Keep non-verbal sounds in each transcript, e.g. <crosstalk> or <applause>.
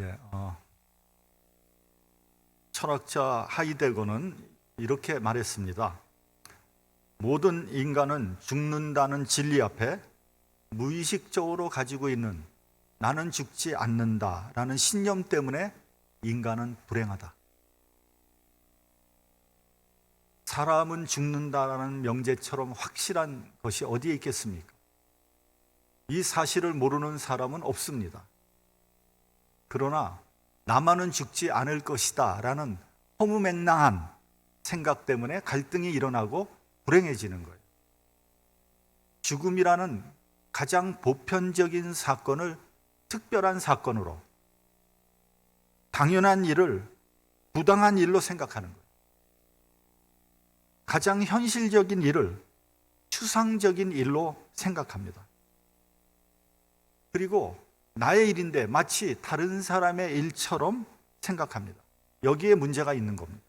예, 어, 철학자 하이데거는 이렇게 말했습니다. 모든 인간은 죽는다는 진리 앞에 무의식적으로 가지고 있는 나는 죽지 않는다라는 신념 때문에 인간은 불행하다. 사람은 죽는다라는 명제처럼 확실한 것이 어디에 있겠습니까? 이 사실을 모르는 사람은 없습니다. 그러나 나만은 죽지 않을 것이다 라는 허무맹랑한 생각 때문에 갈등이 일어나고 불행해지는 거예요. 죽음이라는 가장 보편적인 사건을 특별한 사건으로 당연한 일을 부당한 일로 생각하는 거예요. 가장 현실적인 일을 추상적인 일로 생각합니다. 그리고 나의 일인데 마치 다른 사람의 일처럼 생각합니다. 여기에 문제가 있는 겁니다.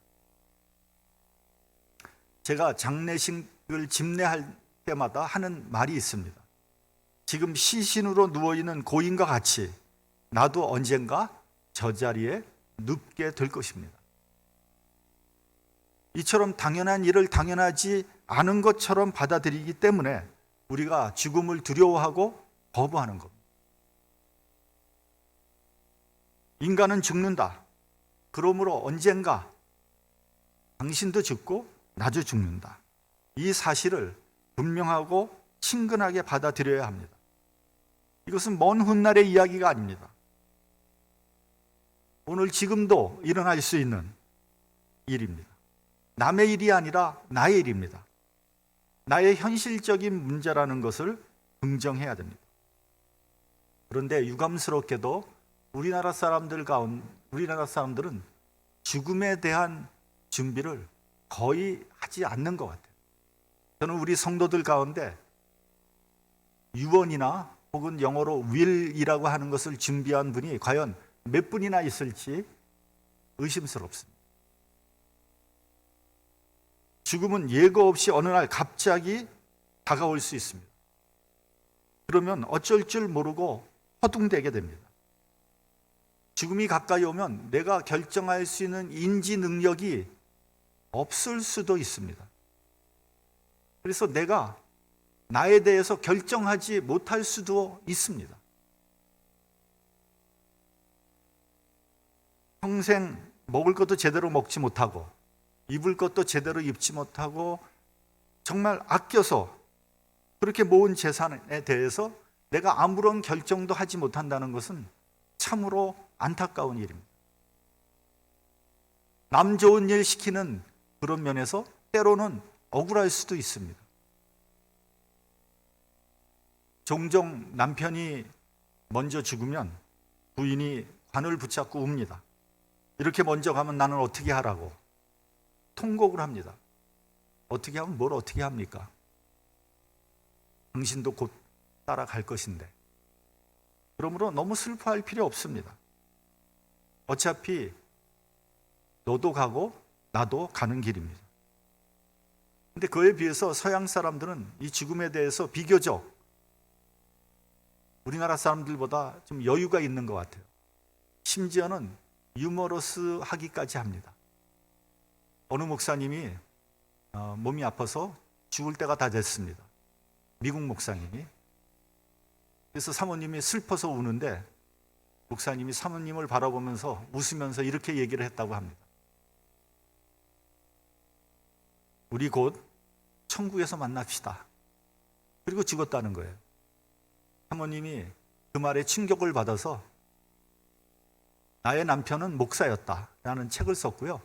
제가 장례식을 집례할 때마다 하는 말이 있습니다. 지금 시신으로 누워있는 고인과 같이 나도 언젠가 저 자리에 눕게 될 것입니다. 이처럼 당연한 일을 당연하지 않은 것처럼 받아들이기 때문에 우리가 죽음을 두려워하고 거부하는 겁니다. 인간은 죽는다. 그러므로 언젠가 당신도 죽고 나도 죽는다. 이 사실을 분명하고 친근하게 받아들여야 합니다. 이것은 먼 훗날의 이야기가 아닙니다. 오늘 지금도 일어날 수 있는 일입니다. 남의 일이 아니라 나의 일입니다. 나의 현실적인 문제라는 것을 긍정해야 됩니다. 그런데 유감스럽게도 우리나라 사람들 가운 우리나라 사람들은 죽음에 대한 준비를 거의 하지 않는 것 같아요. 저는 우리 성도들 가운데 유언이나 혹은 영어로 will이라고 하는 것을 준비한 분이 과연 몇 분이나 있을지 의심스럽습니다. 죽음은 예고 없이 어느 날 갑자기 다가올 수 있습니다. 그러면 어쩔 줄 모르고 허둥대게 됩니다. 죽음이 가까이 오면 내가 결정할 수 있는 인지 능력이 없을 수도 있습니다. 그래서 내가 나에 대해서 결정하지 못할 수도 있습니다. 평생 먹을 것도 제대로 먹지 못하고 입을 것도 제대로 입지 못하고 정말 아껴서 그렇게 모은 재산에 대해서 내가 아무런 결정도 하지 못한다는 것은 참으로 안타까운 일입니다. 남 좋은 일 시키는 그런 면에서 때로는 억울할 수도 있습니다. 종종 남편이 먼저 죽으면 부인이 관을 붙잡고 웁니다. 이렇게 먼저 가면 나는 어떻게 하라고 통곡을 합니다. 어떻게 하면 뭘 어떻게 합니까? 당신도 곧 따라갈 것인데. 그러므로 너무 슬퍼할 필요 없습니다. 어차피 너도 가고 나도 가는 길입니다. 근데 그에 비해서 서양 사람들은 이 죽음에 대해서 비교적 우리나라 사람들보다 좀 여유가 있는 것 같아요. 심지어는 유머러스 하기까지 합니다. 어느 목사님이 어, 몸이 아파서 죽을 때가 다 됐습니다. 미국 목사님이. 그래서 사모님이 슬퍼서 우는데 목사님이 사모님을 바라보면서 웃으면서 이렇게 얘기를 했다고 합니다. 우리 곧 천국에서 만납시다. 그리고 죽었다는 거예요. 사모님이 그 말에 충격을 받아서 나의 남편은 목사였다. 라는 책을 썼고요.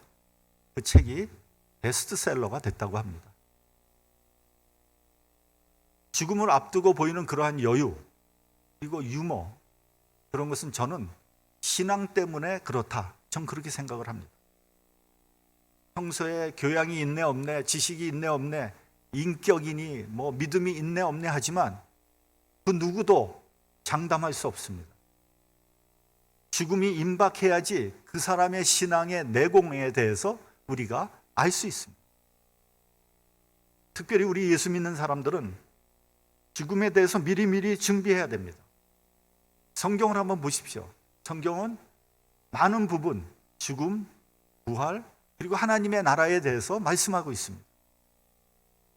그 책이 베스트셀러가 됐다고 합니다. 죽음을 앞두고 보이는 그러한 여유, 그리고 유머, 그런 것은 저는 신앙 때문에 그렇다. 전 그렇게 생각을 합니다. 평소에 교양이 있네 없네, 지식이 있네 없네, 인격이니 뭐 믿음이 있네 없네 하지만 그 누구도 장담할 수 없습니다. 죽음이 임박해야지 그 사람의 신앙의 내공에 대해서 우리가 알 수 있습니다. 특별히 우리 예수 믿는 사람들은 죽음에 대해서 미리미리 준비해야 됩니다. 성경을 한번 보십시오. 성경은 많은 부분 죽음, 부활 그리고 하나님의 나라에 대해서 말씀하고 있습니다.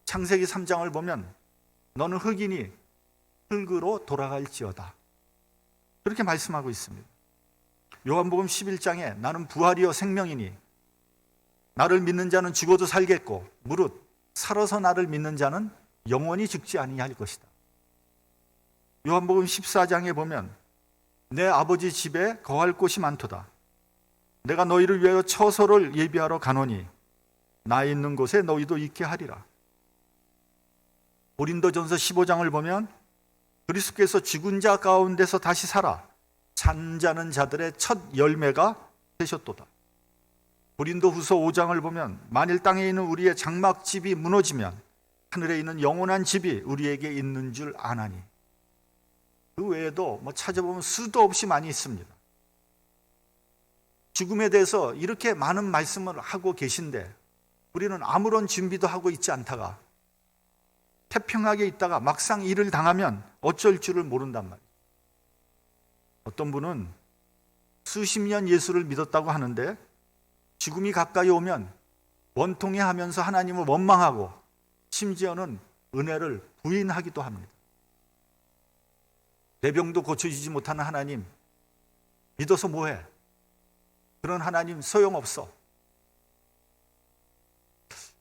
창세기 3장을 보면 너는 흑인이 흙으로 돌아갈지어다. 그렇게 말씀하고 있습니다. 요한복음 11장에 나는 부활이요 생명이니 나를 믿는 자는 죽어도 살겠고 무릇 살아서 나를 믿는 자는 영원히 죽지 아니할 것이다. 요한복음 14장에 보면 내 아버지 집에 거할 곳이 많도다. 내가 너희를 위하여 처소를 예비하러 가노니 나 있는 곳에 너희도 있게 하리라. 고린도전서 15장을 보면 그리스도께서 죽은 자 가운데서 다시 살아 잠자는 자들의 첫 열매가 되셨도다. 고린도 후서 5장을 보면 만일 땅에 있는 우리의 장막집이 무너지면 하늘에 있는 영원한 집이 우리에게 있는 줄 아나니 그 외에도 뭐 찾아보면 수도 없이 많이 있습니다. 죽음에 대해서 이렇게 많은 말씀을 하고 계신데 우리는 아무런 준비도 하고 있지 않다가 태평하게 있다가 막상 일을 당하면 어쩔 줄을 모른단 말이에요. 어떤 분은 수십 년 예수를 믿었다고 하는데 죽음이 가까이 오면 원통해 하면서 하나님을 원망하고 심지어는 은혜를 부인하기도 합니다. 내 병도 고쳐주지 못하는 하나님 믿어서 뭐해? 그런 하나님 소용없어.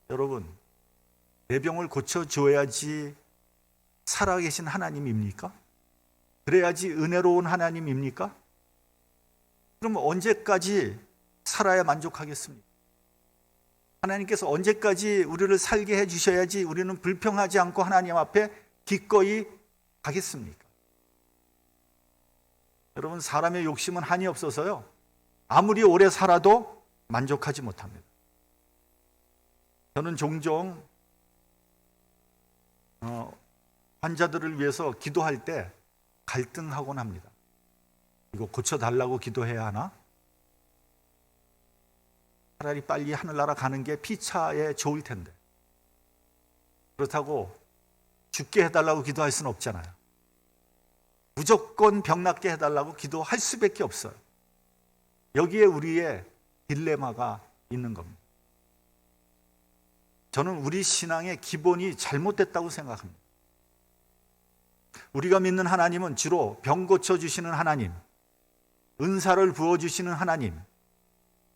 여러분, 내 병을 고쳐줘야지 살아계신 하나님입니까? 그래야지 은혜로운 하나님입니까? 그럼 언제까지 살아야 만족하겠습니까? 하나님께서 언제까지 우리를 살게 해주셔야지 우리는 불평하지 않고 하나님 앞에 기꺼이 가겠습니까? 여러분, 사람의 욕심은 한이 없어서요. 아무리 오래 살아도 만족하지 못합니다. 저는 종종 어, 환자들을 위해서 기도할 때 갈등하곤 합니다. 이거 고쳐달라고 기도해야 하나? 차라리 빨리 하늘나라 가는 게 피차에 좋을 텐데. 그렇다고 죽게 해달라고 기도할 수는 없잖아요. 무조건 병 낫게 해달라고 기도할 수밖에 없어요. 여기에 우리의 딜레마가 있는 겁니다. 저는 우리 신앙의 기본이 잘못됐다고 생각합니다. 우리가 믿는 하나님은 주로 병 고쳐주시는 하나님, 은사를 부어주시는 하나님,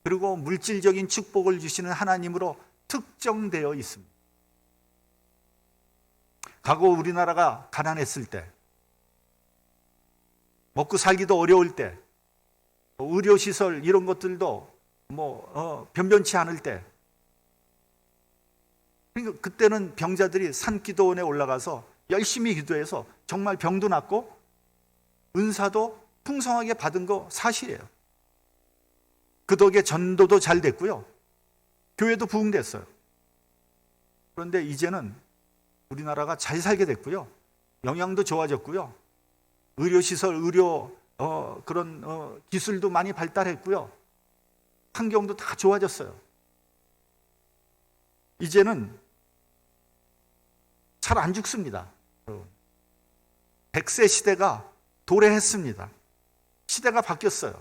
그리고 물질적인 축복을 주시는 하나님으로 특정되어 있습니다. 과거 우리나라가 가난했을 때, 먹고 살기도 어려울 때, 의료시설 이런 것들도 뭐 어, 변변치 않을 때, 그러니까 그때는 병자들이 산 기도원에 올라가서 열심히 기도해서 정말 병도 낫고 은사도 풍성하게 받은 거 사실이에요. 그 덕에 전도도 잘 됐고요. 교회도 부흥됐어요. 그런데 이제는 우리나라가 잘 살게 됐고요. 영양도 좋아졌고요. 의료시설, 의료 어, 그런 어, 기술도 많이 발달했고요. 환경도 다 좋아졌어요. 이제는 잘 안 죽습니다. 100세 시대가 도래했습니다. 시대가 바뀌었어요.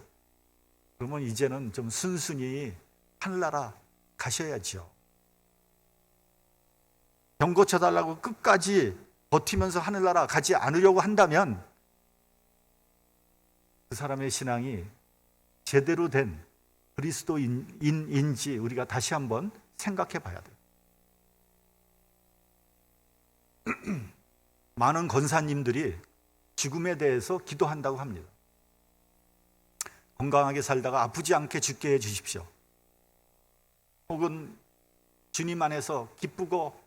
그러면 이제는 좀 순순히 하늘나라 가셔야죠. 병 고쳐달라고 끝까지 버티면서 하늘나라 가지 않으려고 한다면 그 사람의 신앙이 제대로 된 그리스도인인지 우리가 다시 한번 생각해 봐야 돼요. <clears throat> 많은 권사님들이 죽음에 대해서 기도한다고 합니다. 건강하게 살다가 아프지 않게 죽게 해 주십시오. 혹은 주님 안에서 기쁘고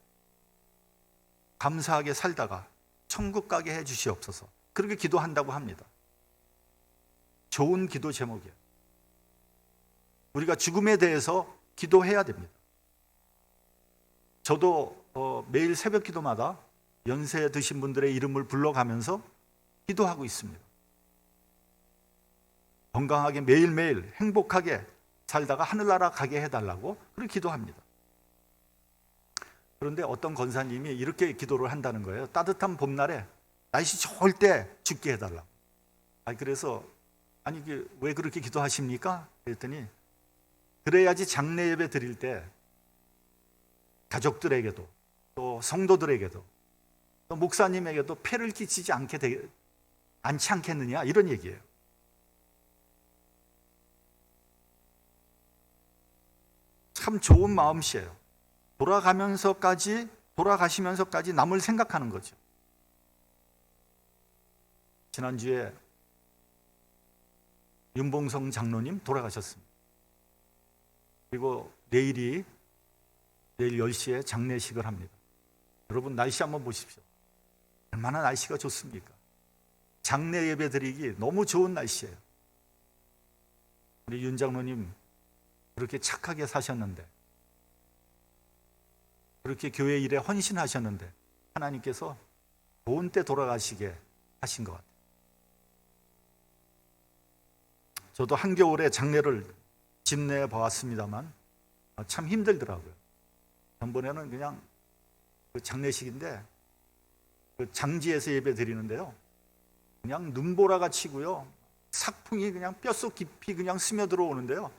감사하게 살다가 천국 가게 해 주시옵소서. 그렇게 기도한다고 합니다. 좋은 기도 제목이에요. 우리가 죽음에 대해서 기도해야 됩니다. 저도 어, 매일 새벽 기도마다 연세 드신 분들의 이름을 불러가면서 기도하고 있습니다. 건강하게 매일매일 행복하게 살다가 하늘나라 가게 해달라고 그렇게 기도합니다. 그런데 어떤 권사님이 이렇게 기도를 한다는 거예요. 따뜻한 봄날에 날씨 좋을 때 죽게 해달라고. 아, 그래서 아니 이게 왜 그렇게 기도하십니까? 그랬더니 그래야지 장례 예배 드릴 때 가족들에게도 또 성도들에게도 또 목사님에게도 폐를 끼치지 않게 되, 않지 않겠느냐 이런 얘기예요. 참 좋은 마음씨예요. 돌아가면서까지 돌아가시면서까지 남을 생각하는 거죠. 지난주에 윤봉성 장로님 돌아가셨습니다. 그리고 내일이 내일 10시에 장례식을 합니다. 여러분 날씨 한번 보십시오. 얼마나 날씨가 좋습니까? 장례 예배 드리기 너무 좋은 날씨예요. 우리 윤 장로님 그렇게 착하게 사셨는데 그렇게 교회 일에 헌신하셨는데 하나님께서 좋은 때 돌아가시게 하신 것 같아요. 저도 한겨울에 장례를 집내에 봐왔습니다만 아, 참 힘들더라고요. 전번에는 그냥 그 장례식인데 그 장지에서 예배 드리는데요. 그냥 눈보라가 치고요. 삭풍이 그냥 뼛속 깊이 그냥 스며들어 오는데요.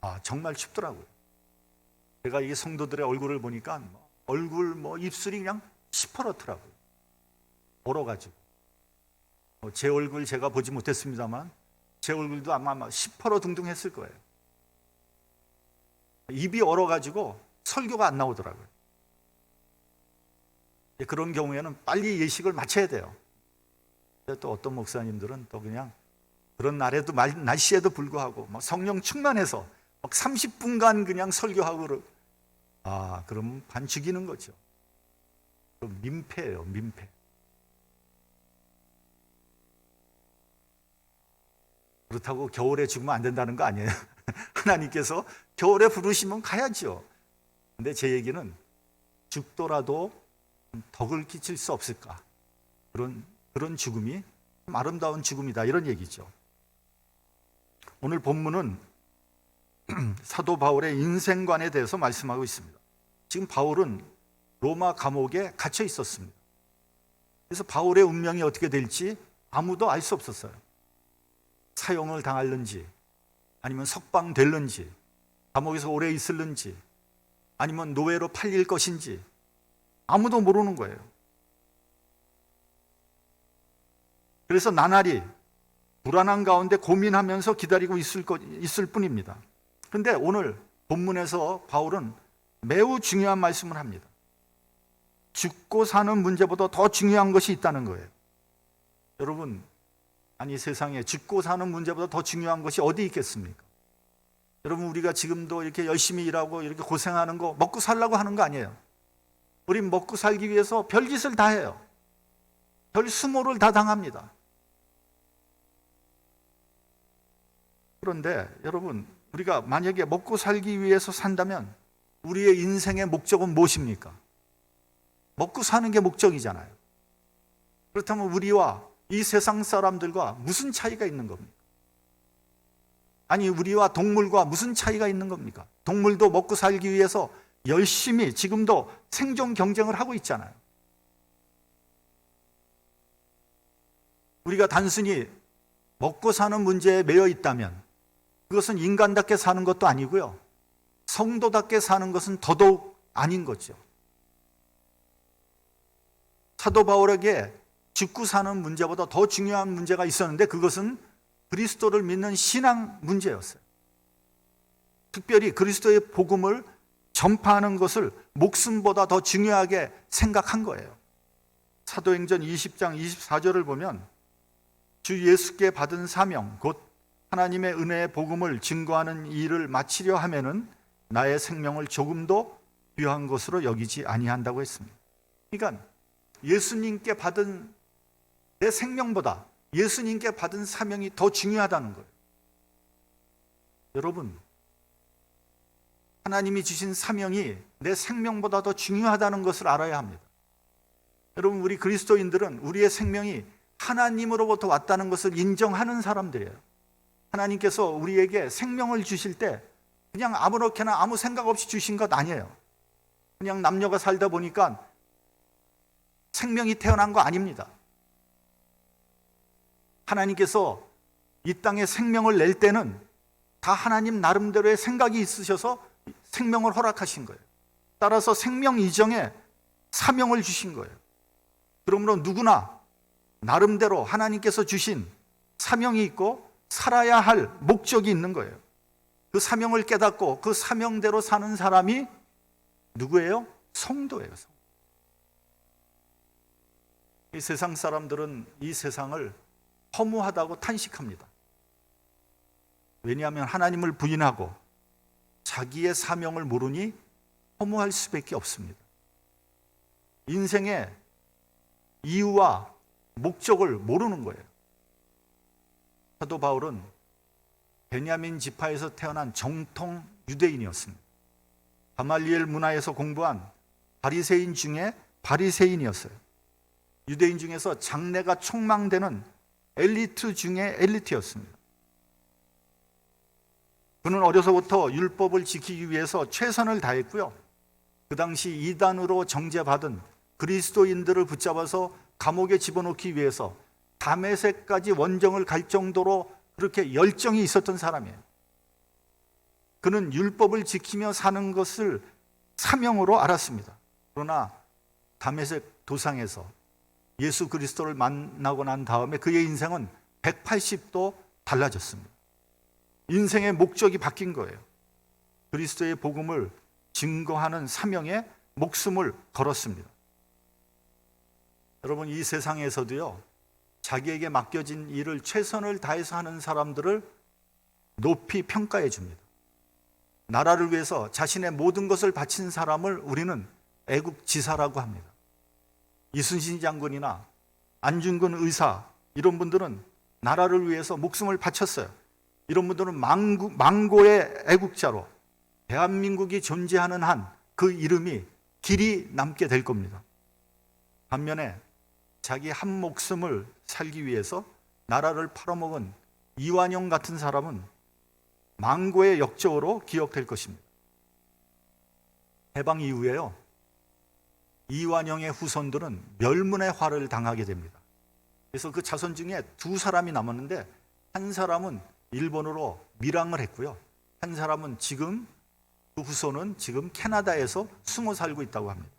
아, 정말 춥더라고요. 제가 이 성도들의 얼굴을 보니까 뭐 얼굴 뭐 입술이 그냥 시퍼렇더라고요. 얼어가지고. 뭐제 얼굴 제가 보지 못했습니다만 제 얼굴도 아마 막 시퍼러둥둥했을 거예요. 입이 얼어가지고 설교가 안 나오더라고요. 예, 그런 경우에는 빨리 예식을 마쳐야 돼요. 또 어떤 목사님들은 또 그냥 그런 날에도 말- 날씨에도 불구하고 막 성령 충만해서 막 30분간 그냥 설교하고 아 그럼 반 죽이는 거죠. 민폐예요, 민폐. 그렇다고 겨울에 죽으면 안 된다는 거 아니에요. <laughs> 하나님께서 겨울에 부르시면 가야죠. 근데 제 얘기는 죽더라도 덕을 끼칠 수 없을까? 그런 그런 죽음이 참 아름다운 죽음이다 이런 얘기죠. 오늘 본문은 <clears throat> 사도 바울의 인생관에 대해서 말씀하고 있습니다. 지금 바울은 로마 감옥에 갇혀 있었습니다. 그래서 바울의 운명이 어떻게 될지 아무도 알 수 없었어요. 사형을 당할는지 아니면 석방될는지 감옥에서 오래 있을는지 아니면 노예로 팔릴 것인지 아무도 모르는 거예요. 그래서 나날이 불안한 가운데 고민하면서 기다리고 있을, 것, 있을 뿐입니다. 그런데 오늘 본문에서 바울은 매우 중요한 말씀을 합니다. 죽고 사는 문제보다 더 중요한 것이 있다는 거예요. 여러분, 아니 세상에 죽고 사는 문제보다 더 중요한 것이 어디 있겠습니까? 여러분 우리가 지금도 이렇게 열심히 일하고 이렇게 고생하는 거 먹고 살라고 하는 거 아니에요. 우린 먹고 살기 위해서 별짓을 다 해요. 별 수모를 다 당합니다. 그런데 여러분 우리가 만약에 먹고 살기 위해서 산다면 우리의 인생의 목적은 무엇입니까? 먹고 사는 게 목적이잖아요. 그렇다면 우리와 이 세상 사람들과 무슨 차이가 있는 겁니까? 아니, 우리와 동물과 무슨 차이가 있는 겁니까? 동물도 먹고 살기 위해서 열심히 지금도 생존 경쟁을 하고 있잖아요. 우리가 단순히 먹고 사는 문제에 매여 있다면 그것은 인간답게 사는 것도 아니고요. 성도답게 사는 것은 더더욱 아닌 거죠. 사도 바울에게 죽고 사는 문제보다 더 중요한 문제가 있었는데 그것은 그리스도를 믿는 신앙 문제였어요. 특별히 그리스도의 복음을 전파하는 것을 목숨보다 더 중요하게 생각한 거예요. 사도행전 20장 24절을 보면 주 예수께 받은 사명 곧 하나님의 은혜의 복음을 증거하는 일을 마치려 하면은 나의 생명을 조금도 귀한 것으로 여기지 아니한다고 했습니다. 그러니까 예수님께 받은 내 생명보다 예수님께 받은 사명이 더 중요하다는 거예요. 여러분, 하나님이 주신 사명이 내 생명보다 더 중요하다는 것을 알아야 합니다. 여러분, 우리 그리스도인들은 우리의 생명이 하나님으로부터 왔다는 것을 인정하는 사람들이에요. 하나님께서 우리에게 생명을 주실 때 그냥 아무렇게나 아무 생각 없이 주신 것 아니에요. 그냥 남녀가 살다 보니까 생명이 태어난 거 아닙니다. 하나님께서 이 땅에 생명을 낼 때는 다 하나님 나름대로의 생각이 있으셔서 생명을 허락하신 거예요. 따라서 생명 이정에 사명을 주신 거예요. 그러므로 누구나 나름대로 하나님께서 주신 사명이 있고 살아야 할 목적이 있는 거예요. 그 사명을 깨닫고 그 사명대로 사는 사람이 누구예요? 성도예요. 성. 이 세상 사람들은 이 세상을 허무하다고 탄식합니다. 왜냐하면 하나님을 부인하고 자기의 사명을 모르니 허무할 수밖에 없습니다. 인생의 이유와 목적을 모르는 거예요. 사도 바울은 베냐민 지파에서 태어난 정통 유대인이었습니다. 가말리엘 문화에서 공부한 바리새인 중에 바리새인이었어요. 유대인 중에서 장래가 촉망되는 엘리트 중에 엘리트였습니다. 그는 어려서부터 율법을 지키기 위해서 최선을 다했고요. 그 당시 이단으로 정죄받은 그리스도인들을 붙잡아서 감옥에 집어넣기 위해서 담에색까지 원정을 갈 정도로 그렇게 열정이 있었던 사람이에요. 그는 율법을 지키며 사는 것을 사명으로 알았습니다. 그러나 담에색 도상에서 예수 그리스도를 만나고 난 다음에 그의 인생은 180도 달라졌습니다. 인생의 목적이 바뀐 거예요. 그리스도의 복음을 증거하는 사명에 목숨을 걸었습니다. 여러분, 이 세상에서도요, 자기에게 맡겨진 일을 최선을 다해서 하는 사람들을 높이 평가해 줍니다. 나라를 위해서 자신의 모든 것을 바친 사람을 우리는 애국지사라고 합니다. 이순신 장군이나 안중근 의사 이런 분들은 나라를 위해서 목숨을 바쳤어요. 이런 분들은 망고, 망고의 애국자로 대한민국이 존재하는 한 그 이름이 길이 남게 될 겁니다. 반면에 자기 한 목숨을 살기 위해서 나라를 팔아먹은 이완용 같은 사람은 망고의 역적으로 기억될 것입니다. 해방 이후에요. 이완용의 후손들은 멸문의 화를 당하게 됩니다. 그래서 그 자손 중에 두 사람이 남았는데 한 사람은 일본으로 밀항을 했고요. 한 사람은 지금 그 후손은 지금 캐나다에서 숨어 살고 있다고 합니다.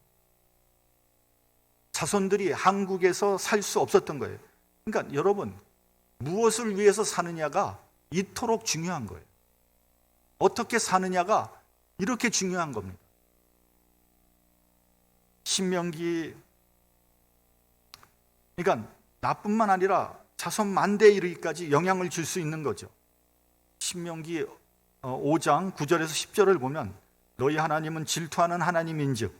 자손들이 한국에서 살 수 없었던 거예요. 그러니까 여러분 무엇을 위해서 사느냐가 이토록 중요한 거예요. 어떻게 사느냐가 이렇게 중요한 겁니다. 신명기 그러니까 나뿐만 아니라 자손 만대에 이르기까지 영향을 줄 수 있는 거죠. 신명기 5장 9절에서 10절을 보면 너희 하나님은 질투하는 하나님인즉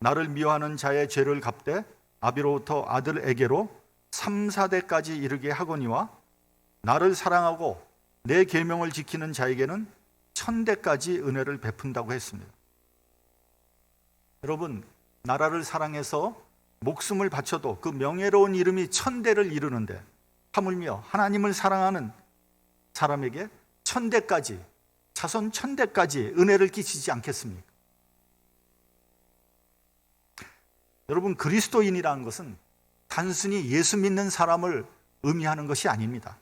나를 미워하는 자의 죄를 갚되 아비로부터 아들에게로 3, 4대까지 이르게 하거니와 나를 사랑하고 내 계명을 지키는 자에게는 천대까지 은혜를 베푼다고 했습니다. 여러분, 나라를 사랑해서 목숨을 바쳐도 그 명예로운 이름이 천대를 이루는데 하물며 하나님을 사랑하는 사람에게 천대까지 자손 천대까지 은혜를 끼치지 않겠습니까? 여러분 그리스도인이라는 것은 단순히 예수 믿는 사람을 의미하는 것이 아닙니다.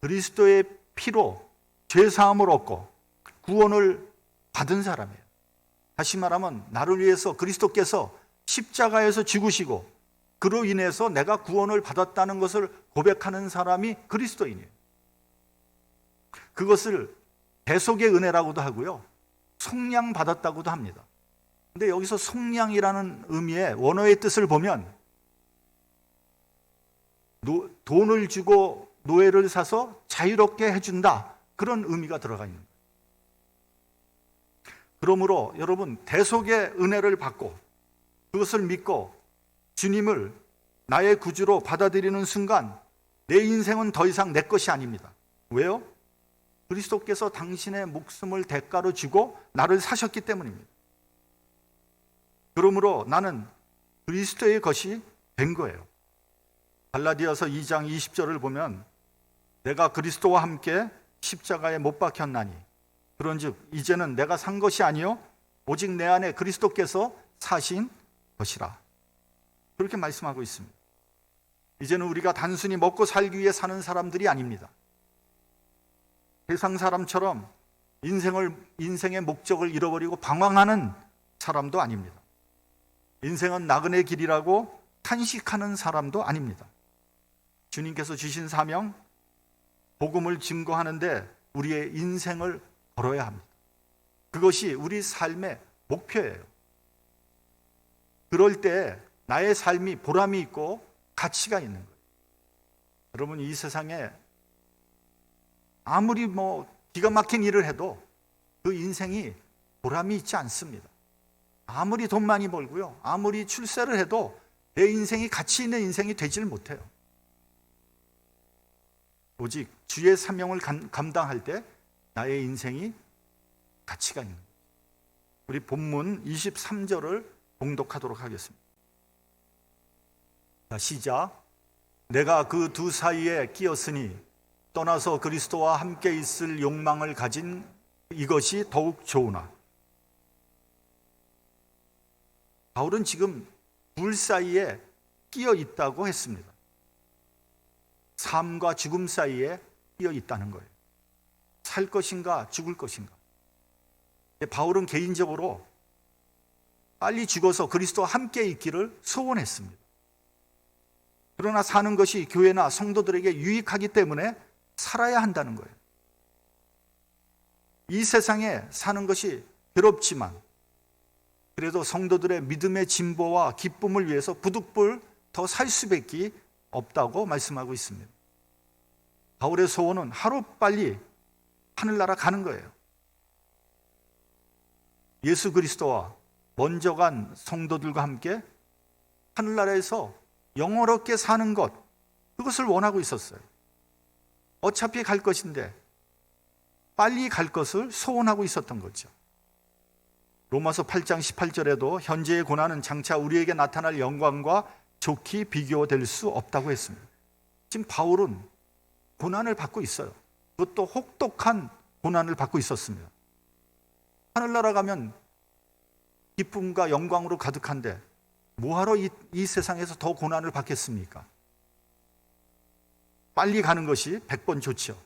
그리스도의 피로 죄 사함을 얻고 구원을 받은 사람이에요. 다시 말하면 나를 위해서 그리스도께서 십자가에서 죽으시고 그로 인해서 내가 구원을 받았다는 것을 고백하는 사람이 그리스도인이에요. 그것을 대속의 은혜라고도 하고요. 속량 받았다고도 합니다. 근데 여기서 속량이라는 의미의 원어의 뜻을 보면 노, 돈을 주고 노예를 사서 자유롭게 해준다. 그런 의미가 들어가 있는 거예요. 그러므로 여러분 대속의 은혜를 받고 그것을 믿고 주님을 나의 구주로 받아들이는 순간 내 인생은 더 이상 내 것이 아닙니다. 왜요? 그리스도께서 당신의 목숨을 대가로 주고 나를 사셨기 때문입니다. 그러므로 나는 그리스도의 것이 된 거예요. 갈라디아서 2장 20절을 보면 내가 그리스도와 함께 십자가에 못 박혔나니 그런즉 이제는 내가 산 것이 아니요 오직 내 안에 그리스도께서 사신 것이라. 그렇게 말씀하고 있습니다. 이제는 우리가 단순히 먹고 살기 위해 사는 사람들이 아닙니다. 세상 사람처럼 인생을 인생의 목적을 잃어버리고 방황하는 사람도 아닙니다. 인생은 나그네 길이라고 탄식하는 사람도 아닙니다. 주님께서 주신 사명 복음을 증거하는데 우리의 인생을 걸어야 합니다. 그것이 우리 삶의 목표예요. 그럴 때 나의 삶이 보람이 있고 가치가 있는 거예요. 여러분 이 세상에 아무리 뭐 기가 막힌 일을 해도 그 인생이 보람이 있지 않습니다. 아무리 돈 많이 벌고요. 아무리 출세를 해도 내 인생이 가치 있는 인생이 되지를 못해요. 오직 주의 사명을 감, 감당할 때 나의 인생이 가치가 있는. 우리 본문 23절을 봉독하도록 하겠습니다. 자, 시작. 내가 그 두 사이에 끼었으니 떠나서 그리스도와 함께 있을 욕망을 가진 이것이 더욱 좋으나 바울은 지금 둘 사이에 끼어 있다고 했습니다. 삶과 죽음 사이에 끼어 있다는 거예요. 살 것인가 죽을 것인가. 바울은 개인적으로 빨리 죽어서 그리스도와 함께 있기를 소원했습니다. 그러나 사는 것이 교회나 성도들에게 유익하기 때문에 살아야 한다는 거예요. 이 세상에 사는 것이 괴롭지만 그래도 성도들의 믿음의 진보와 기쁨을 위해서 부득불 더 살 수밖에 없다고 말씀하고 있습니다. 바울의 소원은 하루 빨리 하늘나라 가는 거예요. 예수 그리스도와 먼저 간 성도들과 함께 하늘나라에서 영원롭게 사는 것, 그것을 원하고 있었어요. 어차피 갈 것인데 빨리 갈 것을 소원하고 있었던 거죠. 로마서 8장 18절에도 현재의 고난은 장차 우리에게 나타날 영광과 좋게 비교될 수 없다고 했습니다. 지금 바울은 고난을 받고 있어요. 그것도 혹독한 고난을 받고 있었습니다. 하늘나라 가면 기쁨과 영광으로 가득한데 뭐하러 이, 이 세상에서 더 고난을 받겠습니까? 빨리 가는 것이 100번 좋죠.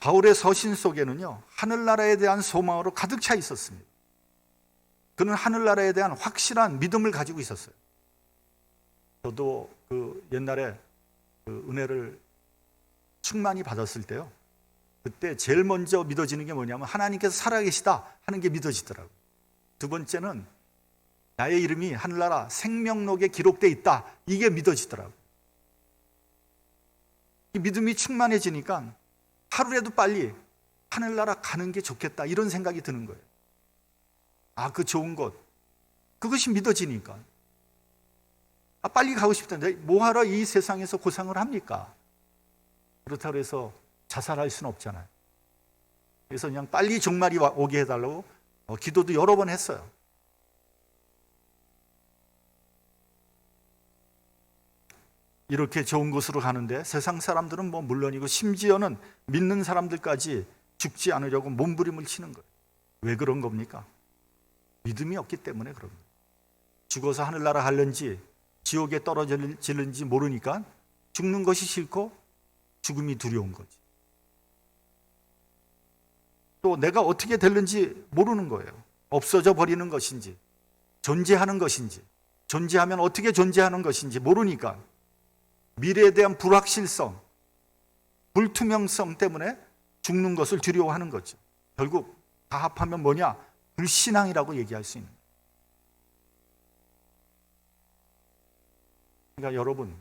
바울의 서신 속에는요, 하늘나라에 대한 소망으로 가득 차 있었습니다. 그는 하늘나라에 대한 확실한 믿음을 가지고 있었어요. 저도 그 옛날에 그 은혜를 충만히 받았을 때요, 그때 제일 먼저 믿어지는 게 뭐냐면 하나님께서 살아계시다 하는 게 믿어지더라고요. 두 번째는 나의 이름이 하늘나라 생명록에 기록돼 있다. 이게 믿어지더라고요. 이 믿음이 충만해지니까 하루라도 빨리 하늘나라 가는 게 좋겠다. 이런 생각이 드는 거예요. 아, 그 좋은 것. 그것이 믿어지니까. 아, 빨리 가고 싶다는데 뭐하러 이 세상에서 고상을 합니까? 그렇다고 해서 자살할 수는 없잖아요. 그래서 그냥 빨리 종말이 오게 해달라고 어, 기도도 여러 번 했어요. 이렇게 좋은 곳으로 가는데 세상 사람들은 뭐 물론이고 심지어는 믿는 사람들까지 죽지 않으려고 몸부림을 치는 거예요. 왜 그런 겁니까? 믿음이 없기 때문에 그런 거예요. 죽어서 하늘나라 갈는지 지옥에 떨어질는지 모르니까 죽는 것이 싫고 죽음이 두려운 거지. 또 내가 어떻게 될는지 모르는 거예요. 없어져 버리는 것인지, 존재하는 것인지, 존재하면 어떻게 존재하는 것인지 모르니까 미래에 대한 불확실성, 불투명성 때문에 죽는 것을 두려워하는 거죠. 결국 다 합하면 뭐냐? 불신앙이라고 얘기할 수 있는. 그러니까 여러분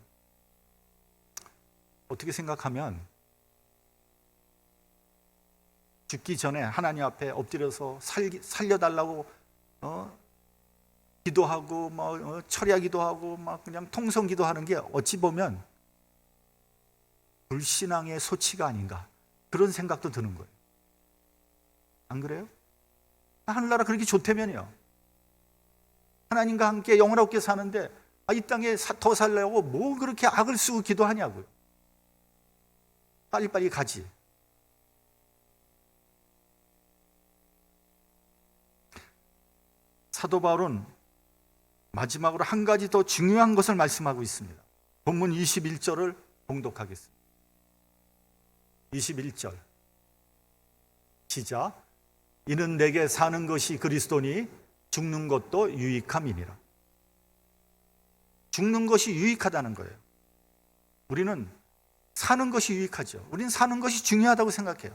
어떻게 생각하면 죽기 전에 하나님 앞에 엎드려서 살, 살려달라고 어? 기도하고 뭐 어, 철야 기도 하고 막 그냥 통성 기도 하는 게 어찌 보면 불신앙의 소치가 아닌가 그런 생각도 드는 거예요. 안 그래요? 하늘나라 그렇게 좋다면요. 하나님과 함께 영원롭게 사는데 아, 이 땅에 더 살려고 뭐 그렇게 악을 쓰고 기도하냐고요. 빨리빨리 가지. 사도 바울은 마지막으로 한 가지 더 중요한 것을 말씀하고 있습니다. 본문 21절을 봉독하겠습니다. 21절. 시작. 이는 내게 사는 것이 그리스도니 죽는 것도 유익함이니라. 죽는 것이 유익하다는 거예요. 우리는 사는 것이 유익하죠. 우리는 사는 것이 중요하다고 생각해요.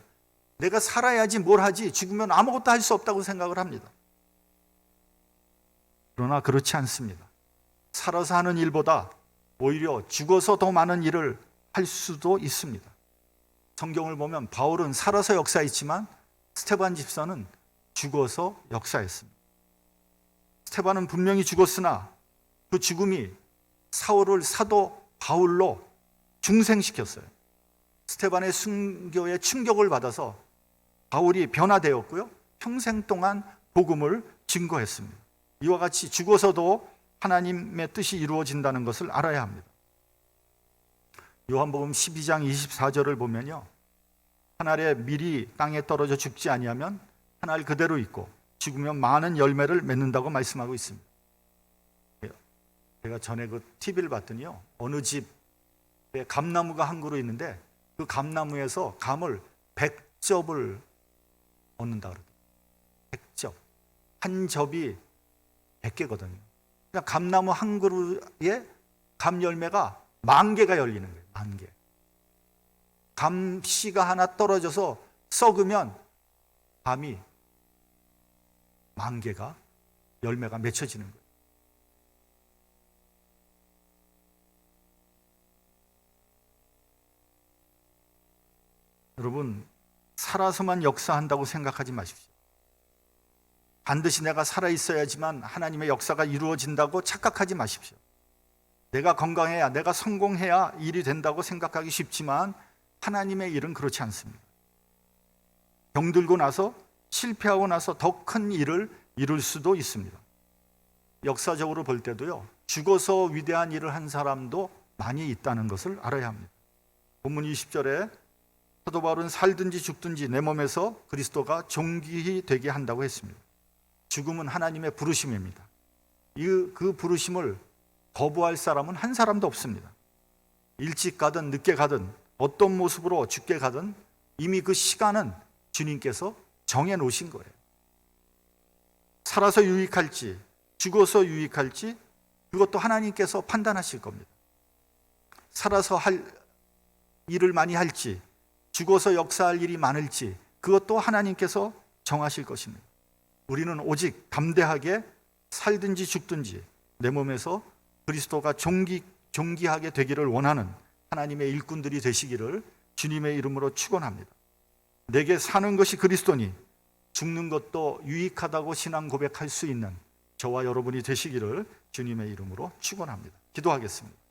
내가 살아야지 뭘 하지 죽으면 아무것도 할 수 없다고 생각을 합니다. 그러나 그렇지 않습니다. 살아서 하는 일보다 오히려 죽어서 더 많은 일을 할 수도 있습니다. 성경을 보면 바울은 살아서 역사했지만 스테반 집사는 죽어서 역사했습니다. 스테반은 분명히 죽었으나 그 죽음이 사울을 사도 바울로 중생시켰어요. 스테반의 순교에 충격을 받아서 바울이 변화되었고요. 평생 동안 복음을 증거했습니다. 이와 같이 죽어서도 하나님의 뜻이 이루어진다는 것을 알아야 합니다. 요한복음 12장 24절을 보면요. 한 알에 밀이 땅에 떨어져 죽지 아니하면 한 알 그대로 있고 죽으면 많은 열매를 맺는다고 말씀하고 있습니다. 제가 전에 그 TV를 봤더니요. 어느 집에 감나무가 한 그루 있는데 그 감나무에서 감을 100접을 얻는다 그러더라고요. 100접. 한 접이 100개거든요. 그러니까 감나무 한 그루에 감 열매가 만 개가 열리는 거예요. 만 개. 감 씨가 하나 떨어져서 썩으면 감이 만 개가 열매가 맺혀지는 거예요. 여러분, 살아서만 역사한다고 생각하지 마십시오. 반드시 내가 살아 있어야지만 하나님의 역사가 이루어진다고 착각하지 마십시오. 내가 건강해야, 내가 성공해야 일이 된다고 생각하기 쉽지만 하나님의 일은 그렇지 않습니다. 병들고 나서 실패하고 나서 더 큰 일을 이룰 수도 있습니다. 역사적으로 볼 때도요, 죽어서 위대한 일을 한 사람도 많이 있다는 것을 알아야 합니다. 본문 20절에 사도 바울은 살든지 죽든지 내 몸에서 그리스도가 존귀히 되게 한다고 했습니다. 죽음은 하나님의 부르심입니다. 이, 그 부르심을 거부할 사람은 한 사람도 없습니다. 일찍 가든 늦게 가든 어떤 모습으로 죽게 가든 이미 그 시간은 주님께서 정해 놓으신 거예요. 살아서 유익할지 죽어서 유익할지 그것도 하나님께서 판단하실 겁니다. 살아서 할 일을 많이 할지 죽어서 역사할 일이 많을지 그것도 하나님께서 정하실 것입니다. 우리는 오직 담대하게 살든지 죽든지 내 몸에서 그리스도가 존귀, 존귀하게 되기를 원하는 하나님의 일꾼들이 되시기를 주님의 이름으로 축원합니다. 내게 사는 것이 그리스도니 죽는 것도 유익하다고 신앙 고백할 수 있는 저와 여러분이 되시기를 주님의 이름으로 축원합니다. 기도하겠습니다.